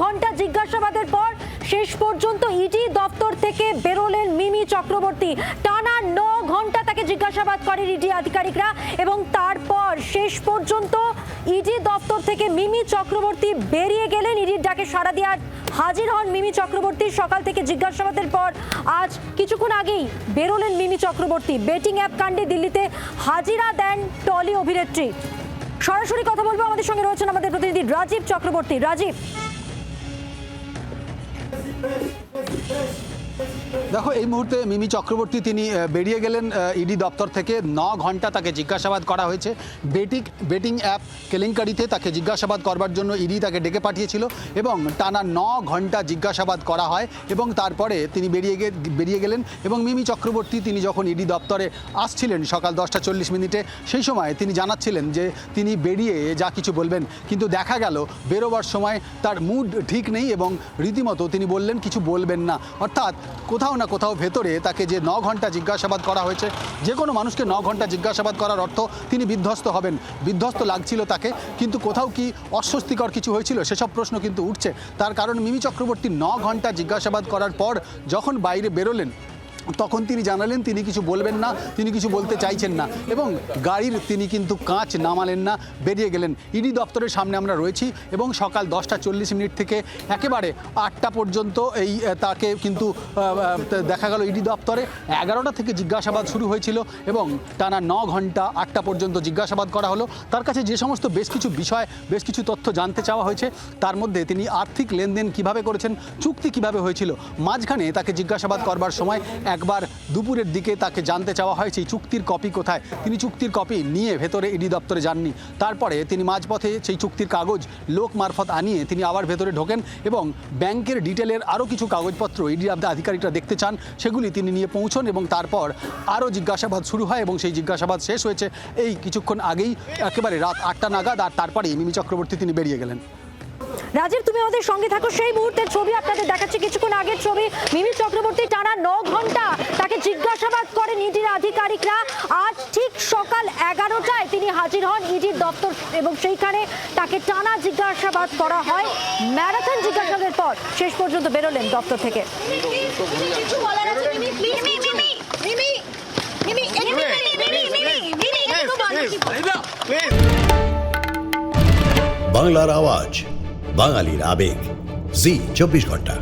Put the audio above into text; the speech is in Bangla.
ঘণ্টা জিজ্ঞাসাবাদের পর শেষ পর্যন্ত ইডি দপ্তর থেকে বেরোলেন মিমি চক্রবর্তী। টানা ন ঘণ্টা তাকে জিজ্ঞাসাবাদ করে ইডি আধিকারিকরা এবং তারপর শেষ পর্যন্ত ইডি দপ্তর থেকে মিমি চক্রবর্তী বেরিয়ে গেলেন। ইডির ডাকে সাড়া দিয়ে হাজির হন মিমি চক্রবর্তী। সকাল থেকে জিজ্ঞাসাবাদের পর আজ কিছুক্ষণ আগেই বেরোলেন মিমি চক্রবর্তী। বেটিং অ্যাপ কাণ্ডে দিল্লিতে হাজিরা দেন টলি অভিনেত্রী। সরাসরি কথা বলব। আমাদের সঙ্গে রয়েছেন আমাদের প্রতিনিধি Rajib Chakraborty. Rajib Messi, Messi, Messi, Messi, Messi, Messi. দেখো, এই মুহূর্তে মিমি চক্রবর্তী তিনি বেরিয়ে গেলেন ইডি দপ্তর থেকে। ন ঘণ্টা তাকে জিজ্ঞাসাবাদ করা হয়েছে। বেটিং বেটিং অ্যাপ কেলেঙ্কারিতে তাকে জিজ্ঞাসাবাদ করবার জন্য ইডি তাকে ডেকে পাঠিয়েছিল এবং টানা ন ঘণ্টা জিজ্ঞাসাবাদ করা হয় এবং তারপরে তিনি বেরিয়ে বেরিয়ে গেলেন এবং মিমি চক্রবর্তী তিনি যখন ইডি দপ্তরে আসছিলেন সকাল দশটা চল্লিশ মিনিটে, সেই সময় তিনি জানাচ্ছিলেন যে তিনি বেরিয়ে যা কিছু বলবেন। কিন্তু দেখা গেল, বেরোবার সময় তার মুড ঠিক নেই এবং রীতিমতো তিনি বললেন, কিছু বলবেন না। অর্থাৎ কোথাও না কোথাও ভেতরে, তাকে যে ন ঘণ্টা জিজ্ঞাসাবাদ করা হয়েছে, যে কোনো মানুষকে ন ঘণ্টা জিজ্ঞাসাবাদ করার অর্থ তিনি বিধ্বস্ত হবেন। বিধ্বস্ত লাগছিল তাকে, কিন্তু কোথাও কি অস্বস্তিকর কিছু হয়েছিল সেসব প্রশ্ন কিন্তু উঠছে। তার কারণ মিমি চক্রবর্তী ন ঘণ্টা জিজ্ঞাসাবাদ করার পর যখন বাইরে বেরোলেন তখন তিনি জানালেন, তিনি কিছু বলবেন না, তিনি কিছু বলতে চাইছেন না। এবং গাড়ির তিনি কিন্তু কাঁচ নামালেন না, বেরিয়ে গেলেন। ইডি দপ্তরের সামনে আমরা রয়েছি এবং সকাল দশটা চল্লিশ মিনিট থেকে একেবারে আটটা পর্যন্ত এই তাকে কিন্তু দেখা গেল ইডি দপ্তরে। এগারোটা থেকে জিজ্ঞাসাবাদ শুরু হয়েছিল এবং টানা ন ঘণ্টা আটটা পর্যন্ত জিজ্ঞাসাবাদ করা হলো। তার কাছে যে সমস্ত বেশ কিছু বিষয়, বেশ কিছু তথ্য জানতে চাওয়া হয়েছে, তার মধ্যে তিনি আর্থিক লেনদেন কীভাবে করেছেন, চুক্তি কীভাবে হয়েছিল, মাঝখানে তাকে জিজ্ঞাসাবাদ করবার সময় একবার দুপুরের দিকে তাকে জানতে চাওয়া হয় সেই চুক্তির কপি কোথায়। তিনি চুক্তির কপি নিয়ে ভেতরে ইডি দপ্তরে যাননি। তারপরে তিনি মাঝপথে সেই চুক্তির কাগজ, লোক মারফত আনিয়ে তিনি আবার ভেতরে ঢোকেন এবং ব্যাংকের ডিটেলের আরও কিছু কাগজপত্র ইডি আধিকারিকরা দেখতে চান। সেগুলি তিনি নিয়ে পৌঁছন এবং তারপর আরও জিজ্ঞাসাবাদ শুরু হয় এবং সেই জিজ্ঞাসাবাদ শেষ হয়েছে। এই কিছুক্ষণ আগেই একেবারে রাত আটটা নাগাদ আর তারপরেই মিমি চক্রবর্তী তিনি বেরিয়ে গেলেন। রাজীব, তুমি আমাদের সঙ্গে থাকো। সেই মুহূর্তের ছবি আপনাদের দেখাচ্ছি। কিছুক্ষণ আগের ছবি, মিমি তাকে জিজ্ঞাসাবাদ করেন ইডির আধিকারিকরা। আজ ঠিক সকাল এগারোটায় তিনি হাজির হন ইডির দপ্তর এবং সেইখানে তাকে টানা জিজ্ঞাসাবাদ করা হয়। ম্যারাথন জিজ্ঞাসাবাদের পর শেষ পর্যন্ত বেরোলেন দপ্তর থেকে। বাংলার আওয়াজ, বাঙালির আবেগ। জি, চব্বিশ ঘণ্টা।